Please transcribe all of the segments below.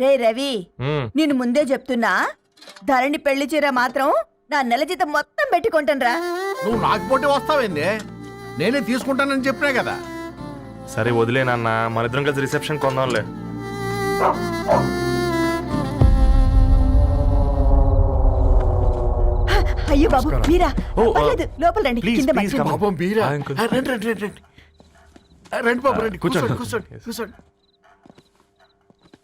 రే రవి. నేను ముందే చెప్తున్నా ధరణి పెళ్ళి చీర మాత్రం నా నెల జీతం మొత్తం పెట్టుకుంటానురా నువ్వు నాకు పోటీ వస్తావేంది? నేనే తీసుకుంటానని చెప్పినా కదా. సరే వదిలేనన్న మన ఇద్దరం కలిసి రిసెప్షన్ కొందాంలే. అయ్యో బాబు మీరా? పర్లేదు లోపల రండి ప్లీజ్, కింద మంచం. పాపం బీరా రండి రండి రండి రండి. బాబు రండి. కూర్చోండి. కూర్చోండి కూర్చోండి.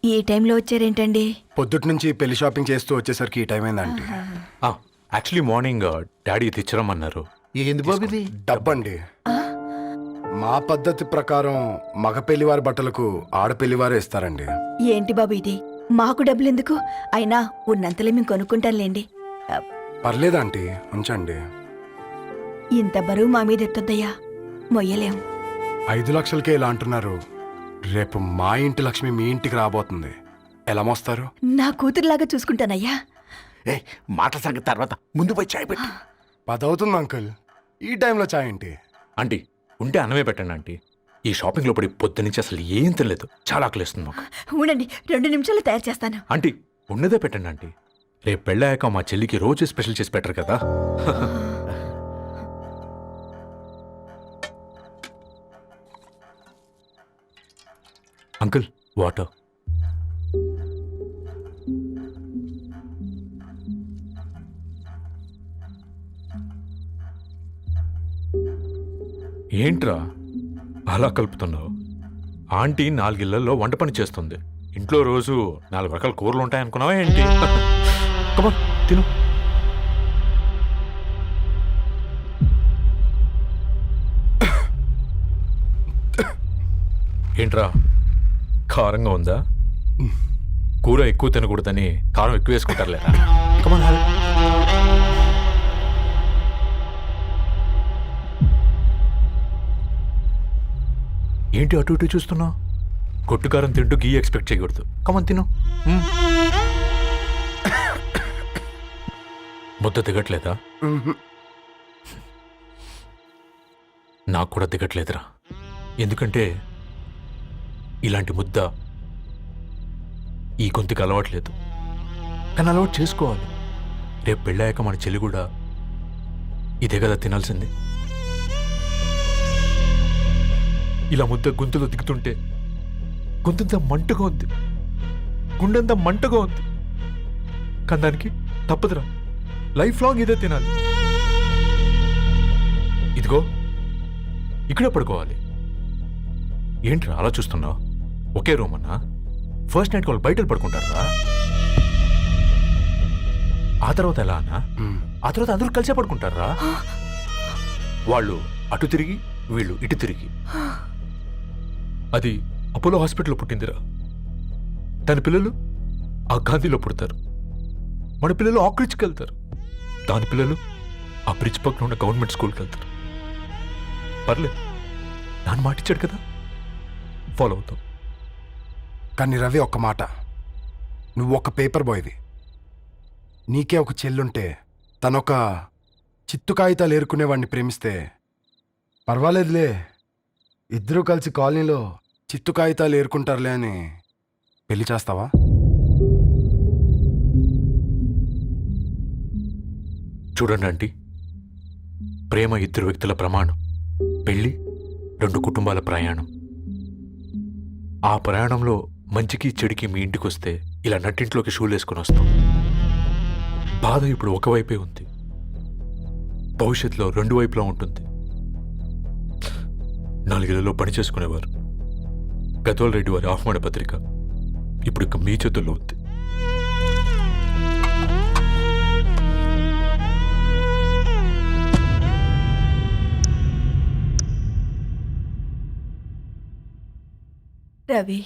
ఈ టైంలో వచ్చారేంటండి? పొద్దుటి నుంచి పెళ్ళి షాపింగ్ చేస్తూ వచ్చేసరికి ఈ టైం అయిందండి యాక్చువల్లీ మార్నింగ్ డాడీ తెచ్చరమన్నారు ఏంది బాబు ఇది? డబ్బండి. మా పద్ధతి ప్రకారం మగ పెళ్ళివారి బట్టలకు ఆడపెళ్ళివారే ఇస్తారండి. ఏంటి బాబు ఇది? మాకు డబ్బులు ఎందుకు అయినా ఉన్నంతలే మేము కొనుక్కుంటాంలేండి పర్లేదు ఆంటీ? ఉంచండి. ఇంత బరువు మా మీద ఎత్తొద్దయ్యా. మొయ్యలేం. ఐదు లక్షలకే ఇలా అంటున్నారు. రేపు మా ఇంటి లక్ష్మి మీ ఇంటికి రాబోతుంది. ఎలా మోస్తారు? నా కూతురులాగా చూసుకుంటానయ్యా. ఏ మాటల సంగతి తర్వాత. ముందు పోయి చాయ్ పెట్టి. పదవుతుంది అంకుల్. ఈ టైంలో చాయ్ ఏంటి? ఆంటీ ఉంటే అన్నమే పెట్టండి ఆంటీ. ఈ షాపింగ్లో పడి పొద్దు నుంచి అసలు ఏం తినలేదు. చాలా ఆకలిస్తుంది మాకు. ఉండండి రెండు నిమిషాలు తయారు చేస్తాను. ఆంటీ ఉన్నదే పెట్టండి ఆంటీ. రేపు పెళ్ళాక మా చెల్లికి రోజు స్పెషల్ చేసి పెట్టరు కదా. Uncle water. ఏంట్రా అలా కలుపుతున్నావు? ఆంటీ నాలుగిళ్ళలో వంట పని చేస్తుంది. ఇంట్లో రోజు నాలుగు రకాల కూరలు ఉంటాయనుకున్నావా ఏంటి? కమన్ తిను. ఏంట్రా? కారంగా ఉందా? కూర ఎక్కువ తినకూడదని కారం ఎక్కువ వేసుకుంటారులేరా కమన్ ఏంటి అటు ఇటు చూస్తున్నావు? కొట్టుకారం తింటూ గీ ఎక్స్పెక్ట్ చేయకూడదు. కమన్ తిను. మ్మ్. ముద్ద దిగట్లేదా? నాకు కూడా దిగట్లేదురా. ఎందుకంటే ఇలాంటి ముద్ద ఈ గొంతుకి అలవాట్లేదు. కానీ అలవాటు చేసుకోవాలి. రేపు పెళ్ళాక మన చెల్లి కూడా ఇదే కదా తినాల్సింది. ఇలా ముద్ద గొంతులో దిగుతుంటే గొంతంతా మంటగా ఉంది. గుండెంతా మంటగా ఉంది. కానీ దానికి తప్పదురా. లైఫ్ లాంగ్ ఇదే తినాలి. ఇదిగో ఇక్కడే పడుకోవాలి. ఏంట్రా అలా చూస్తున్నావు? ఒకే రూమ్ అన్నా? ఫస్ట్ నైట్ వాళ్ళు బయట పడుకుంటారా ఆ తర్వాత ఎలా అన్నా. ఆ తర్వాత అందరూ కలిసే పడుకుంటారా వాళ్ళు అటు తిరిగి వీళ్ళు ఇటు తిరిగి. అది అపోలో హాస్పిటల్లో పుట్టిందిరా. దాని పిల్లలు ఆ గాంధీలో పుడతారు. మన పిల్లలు ఆక్రిచ్కి వెళ్తారు. దాని పిల్లలు ఆ బ్రిడ్జ్ పక్కన ఉన్న గవర్నమెంట్ స్కూల్కి వెళ్తారు. పర్లేదు నాన్న మాటిచ్చాడు కదా? ఫాలో అవుతాం. కానీ రవి ఒక్క మాట. నువ్వు ఒక పేపర్ బాయ్వి. నీకే ఒక చెల్లుంటే తనొక చిత్తు కాగితాలు ఏరుకునేవాడిని ప్రేమిస్తే పర్వాలేదులే. ఇద్దరూ కలిసి కాలనీలో చిత్తు కాగితాలు ఏరుకుంటారులే అని పెళ్ళి చేస్తావా? చూడండి ఆంటీ. ప్రేమ ఇద్దరు వ్యక్తుల ప్రమాణం. పెళ్ళి రెండు కుటుంబాల ప్రయాణం. ఆ ప్రయాణంలో మంచికి చెడికి మీ ఇంటికి వస్తే ఇలా నట్టింట్లోకి షూలు వేసుకొని వస్తాం. బాధ ఇప్పుడు ఒకవైపే ఉంది. భవిష్యత్తులో రెండు వైపులా ఉంటుంది. నాలుగేళ్ళలో పని చేసుకునేవారు. గద్వాల్ రెడ్డి వారి ఆహ్వాన పత్రిక ఇప్పుడు ఇక మీ చేతుల్లో ఉంది. రవి.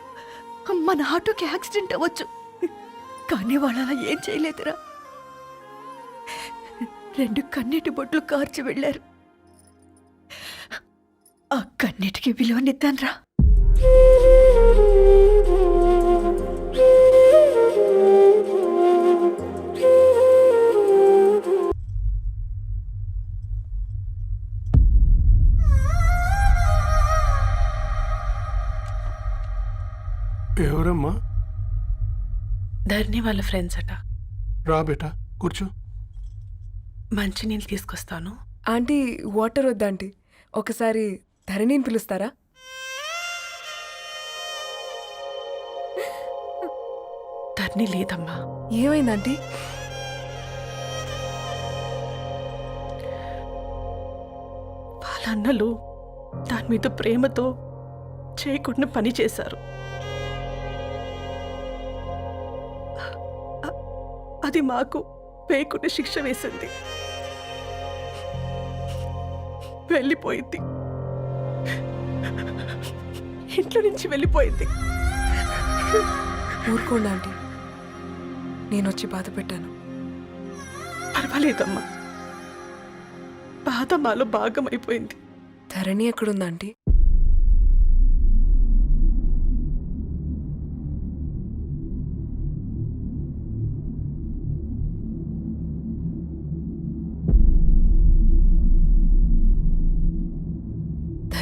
మన ఆటోకి యాక్సిడెంట్ అవ్వచ్చు. కానీ వాళ్ళు అలా ఏం చేయలేదురా. రెండు కన్నీటి బొట్లు కార్చి వెళ్ళారు. ఆ కన్నీటికి విలువనిద్దాన్రా ఎవరమ్మా? ధర్ని వాళ్ళ ఫ్రెండ్స్ అట. రా బేటా కూర్చో. మంచినీళ్ళు తీసుకొస్తాను. ఆంటీ వాటర్ వద్దాంటీ ఒకసారి ధరణిని పిలుస్తారా? ధర్ని లేదమ్మా. ఏమైందంటీ వాళ్ళ అన్నలు దాని మీద ప్రేమతో చేయకుండా పని చేశారు. అది మాకు వేయకుండా శిక్ష వేసింది. వెళ్ళిపోయింది. ఇంట్లో నుంచి వెళ్ళిపోయింది. ఊరుకోండి ఆంటీ. నేను వచ్చి బాధ పెట్టాను. పర్వాలేదమ్మా. బాధ మాలో భాగం అయిపోయింది ధరణి ఎక్కడుందా aunty?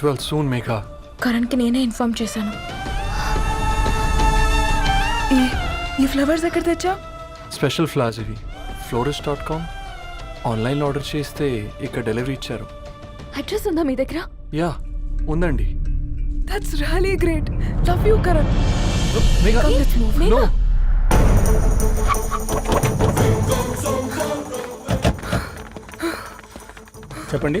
Get well soon Megha కరణ్కి నేనే ఇన్ఫార్మ్ చేశాను. ఈ ఫ్లవర్స్ ఎక్కడ తెచ్చా స్పెషల్ ఫ్లాస్ ఇవి. ఫ్లోరిస్ట్ డాట్ కామ్ ఆన్లైన్లో ఆర్డర్ చేస్తే ఇక్కడ డెలివరీ ఇచ్చారు. అడ్రస్ ఉందా మీ దగ్గర? యా ఉందండి. That's really great love you Karan Megha Megha చెప్పండి.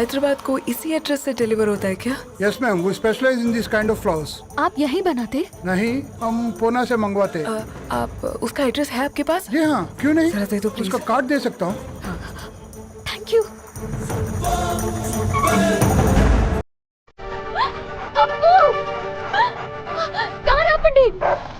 हैदराबाद को इसी एड्रेस से डिलीवर होता है क्या? Yes ma'am we specialise in this kind of flowers आप यहीं बनाते? नहीं हम पूना से मंगवाते। आ, आप उसका एड्रेस है आपके पास? जी हाँ क्यों नहीं? जरा दे उसका कार्ड दे सकता हूँ। हाँ, हाँ, हाँ। थैंक यू कहाँ